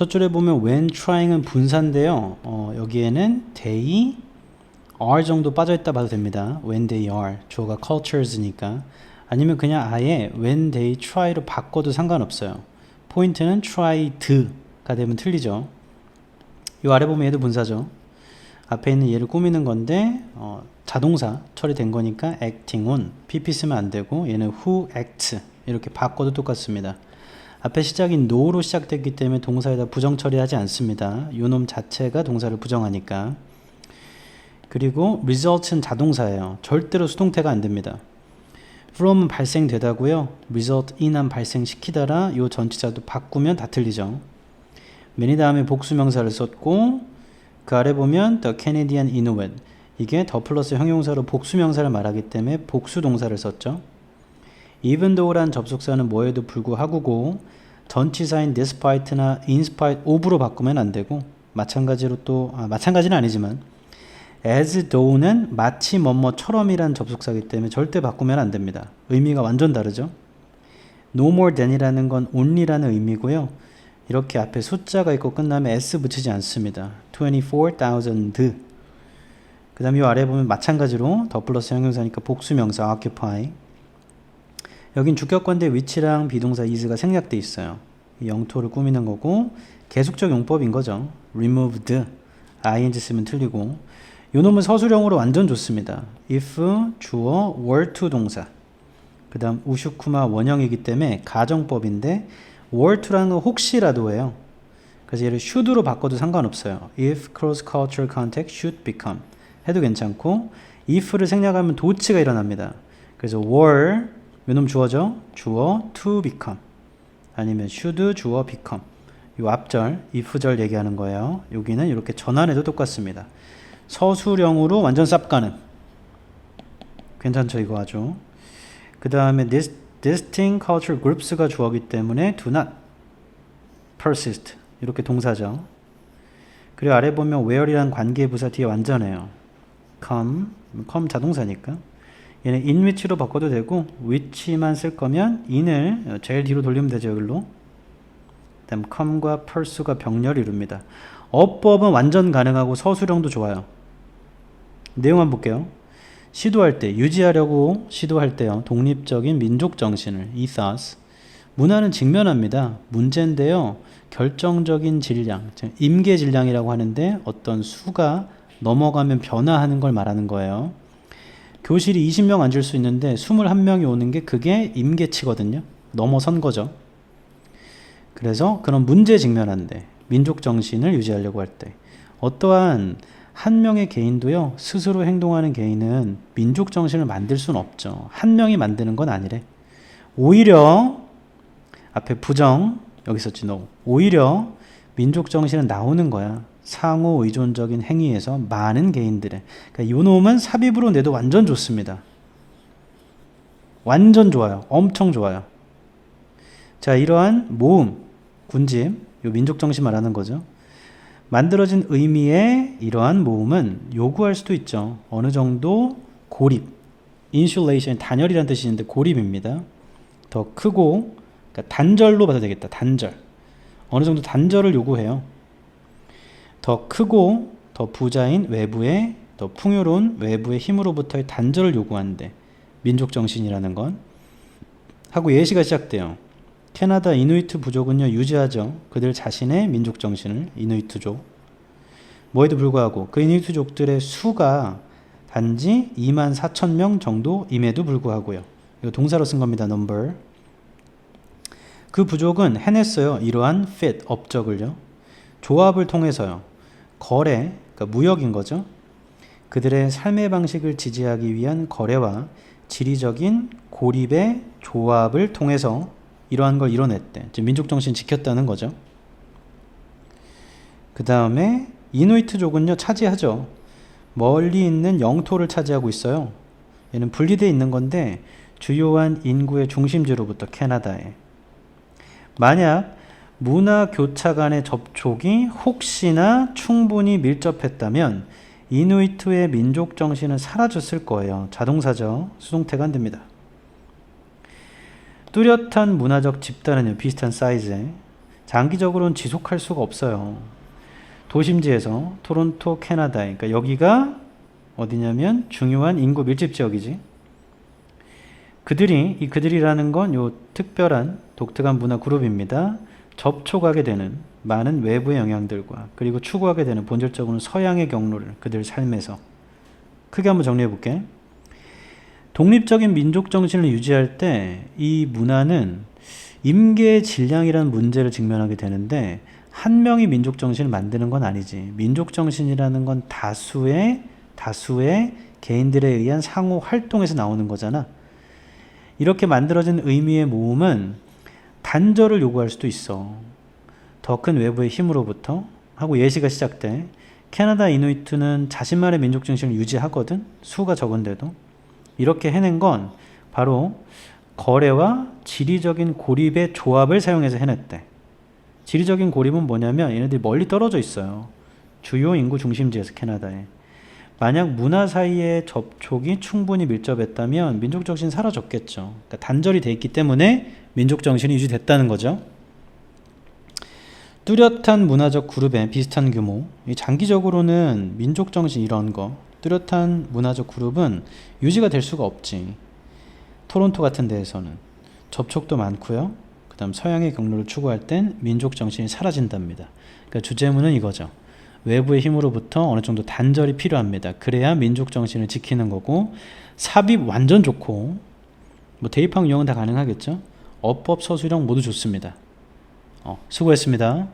첫 줄에 보면 when trying은 분사인데요. 어, 여기에는 they are 정도 빠져있다 봐도 됩니다. when they are 주어가 cultures니까 아니면 그냥 아예 when they try로 바꿔도 상관없어요. 포인트는 tryed가 되면 틀리죠. 이 아래 보면 얘도 분사죠. 앞에 있는 얘를 꾸미는 건데 어, 자동사 처리된 거니까 acting on pp 쓰면 안 되고 얘는 who acts 이렇게 바꿔도 똑같습니다. 앞에 시작이 no로 시작됐기 때문에 동사에다 부정 처리하지 않습니다. 요놈 자체가 동사를 부정하니까. 그리고 result은 자동사예요. 절대로 수동태가 안 됩니다. from은 발생되다고요. result in한 발생시키다라 요 전치사도 바꾸면 다 틀리죠. many 다음에 복수명사를 썼고 그 아래 보면 the Canadian Inuit 이게 더 플러스 형용사로 복수명사를 말하기 때문에 복수동사를 썼죠. Even though란 접속사는 뭐에도 불구하고고 전치사인 despite나 in spite of로 바꾸면 안 되고 마찬가지로 또 아, 마찬가지는 아니지만 as though는 마치 뭐뭐처럼이란 접속사이기 때문에 절대 바꾸면 안 됩니다. 의미가 완전 다르죠. no more than이라는 건 only라는 의미고요. 이렇게 앞에 숫자가 있고 끝나면 s 붙이지 않습니다. 24,000. 그 다음 이 아래 보면 마찬가지로 더 플러스 형용사니까 복수명사 occupy. 여긴 주격관대 위치랑 비동사 is가 생략돼 있어요. 이 영토를 꾸미는 거고 계속적 용법인 거죠. removed. ing 쓰면 틀리고 요 놈은 서술형으로 완전 좋습니다. if 주어 were to 동사. 그 다음 우슈쿠마 원형이기 때문에 가정법인데 were to라는 건 혹시라도예요. 그래서 얘를 should로 바꿔도 상관없어요. if cross cultural contact should become 해도 괜찮고 if를 생략하면 도치가 일어납니다. 그래서 were 요놈 주어죠? 주어 to become. 아니면 should 주어 become. 요 앞절 if절 얘기하는 거예요. 여기는 이렇게 전환해도 똑같습니다. 서술형으로 완전 쌉가는. 괜찮죠 이거 아주? 그 다음에 distinct cultural groups가 주어기 때문에 do not persist. 이렇게 동사죠. 그리고 아래 보면 where이란 관계 부사 뒤에 완전해요. come, come 자동사니까 얘는 in which로 바꿔도 되고 which만 쓸 거면 in을 제일 뒤로 돌리면 되죠 여기로 그다음 come과 pursue가 병렬을 이룹니다 어법은 완전 가능하고 서술형도 좋아요 내용 한번 볼게요. 시도할 때, 유지하려고 시도할 때요. 독립적인 민족 정신을, ethos. 문화는 직면합니다. 문제인데요. 결정적인 질량, 즉 임계 질량이라고 하는데 어떤 수가 넘어가면 변화하는 걸 말하는 거예요. 교실이 20명 앉을 수 있는데 21명이 오는 게 그게 임계치거든요. 넘어선 거죠. 그래서 그런 문제 직면한데 민족 정신을 유지하려고 할 때 어떠한 한 명의 개인도요, 스스로 행동하는 개인은 민족 정신을 만들 수는 없죠. 한 명이 만드는 건 아니래. 오히려, 앞에 부정, 여기 있었지, 너. 오히려 민족 정신은 나오는 거야. 상호 의존적인 행위에서 많은 개인들의. 그러니까 요 놈은 삽입으로 내도 완전 좋습니다. 완전 좋아요. 엄청 좋아요. 자, 이러한 모음, 군집, 요 민족 정신 말하는 거죠. 만들어진 의미의 이러한 모음은 요구할 수도 있죠. 어느 정도 고립, insulation, 단열이라는 뜻이 있는데 고립입니다. 더 크고 그러니까 단절로 봐도 되겠다. 단절. 어느 정도 단절을 요구해요. 더 크고 더 부자인 외부의 더 풍요로운 외부의 힘으로부터의 단절을 요구하는데 민족 정신이라는 건 하고 예시가 시작돼요. 캐나다 이누이트 부족은요 유지하죠. 그들 자신의 민족 정신을 이누이트족. 뭐에도 불구하고 그 이누이트족들의 수가 단지 2만 4천 명 정도임에도 불구하고요. 이거 동사로 쓴 겁니다. number. 그 부족은 해냈어요. 이러한 fit 업적을요. 조합을 통해서요. 거래, 그러니까 무역인 거죠. 그들의 삶의 방식을 지지하기 위한 거래와 지리적인 고립의 조합을 통해서 이러한 걸 이뤄냈대. 민족 정신 지켰다는 거죠. 그 다음에 이누이트족은요 차지하죠. 멀리 있는 영토를 차지하고 있어요. 얘는 분리되어 있는 건데 주요한 인구의 중심지로부터 캐나다에. 만약 문화 교차 간의 접촉이 혹시나 충분히 밀접했다면 이누이트의 민족 정신은 사라졌을 거예요. 자동사죠. 수동태가 안 됩니다. 뚜렷한 문화적 집단은요 비슷한 사이즈에 장기적으로는 지속할 수가 없어요. 도심지에서 토론토 캐나다에 그러니까 여기가 어디냐면 중요한 인구 밀집 지역이지. 그들이 이 그들이라는 건 요 특별한 독특한 문화 그룹입니다. 접촉하게 되는 많은 외부의 영향들과 그리고 추구하게 되는 본질적으로는 서양의 경로를 그들 삶에서 크게 한번 정리해 볼게. 독립적인 민족 정신을 유지할 때 이 문화는 임계의 질량이라는 문제를 직면하게 되는데 한 명이 민족 정신을 만드는 건 아니지. 민족 정신이라는 건 다수의 다수의 개인들에 의한 상호 활동에서 나오는 거잖아. 이렇게 만들어진 의미의 모음은 단절을 요구할 수도 있어. 더 큰 외부의 힘으로부터 하고 예시가 시작돼. 캐나다 이누이트는 자신만의 민족 정신을 유지하거든. 수가 적은데도. 이렇게 해낸 건 바로 거래와 지리적인 고립의 조합을 사용해서 해냈대. 지리적인 고립은 뭐냐면 얘네들이 멀리 떨어져 있어요. 주요 인구 중심지에서 캐나다에. 만약 문화 사이의 접촉이 충분히 밀접했다면 민족 정신이 사라졌겠죠. 그러니까 단절이 돼 있기 때문에 민족 정신이 유지됐다는 거죠. 뚜렷한 문화적 그룹의 비슷한 규모. 이 장기적으로는 민족 정신 이런 거 뚜렷한 문화적 그룹은 유지가 될 수가 없지. 토론토 같은 데에서는 접촉도 많고요. 그다음 서양의 경로를 추구할 땐 민족 정신이 사라진답니다. 그러니까 주제문은 이거죠. 외부의 힘으로부터 어느 정도 단절이 필요합니다. 그래야 민족 정신을 지키는 거고 삽입 완전 좋고 뭐 대입학 유형은 다 가능하겠죠. 어법 서술형 모두 좋습니다. 어, 수고했습니다.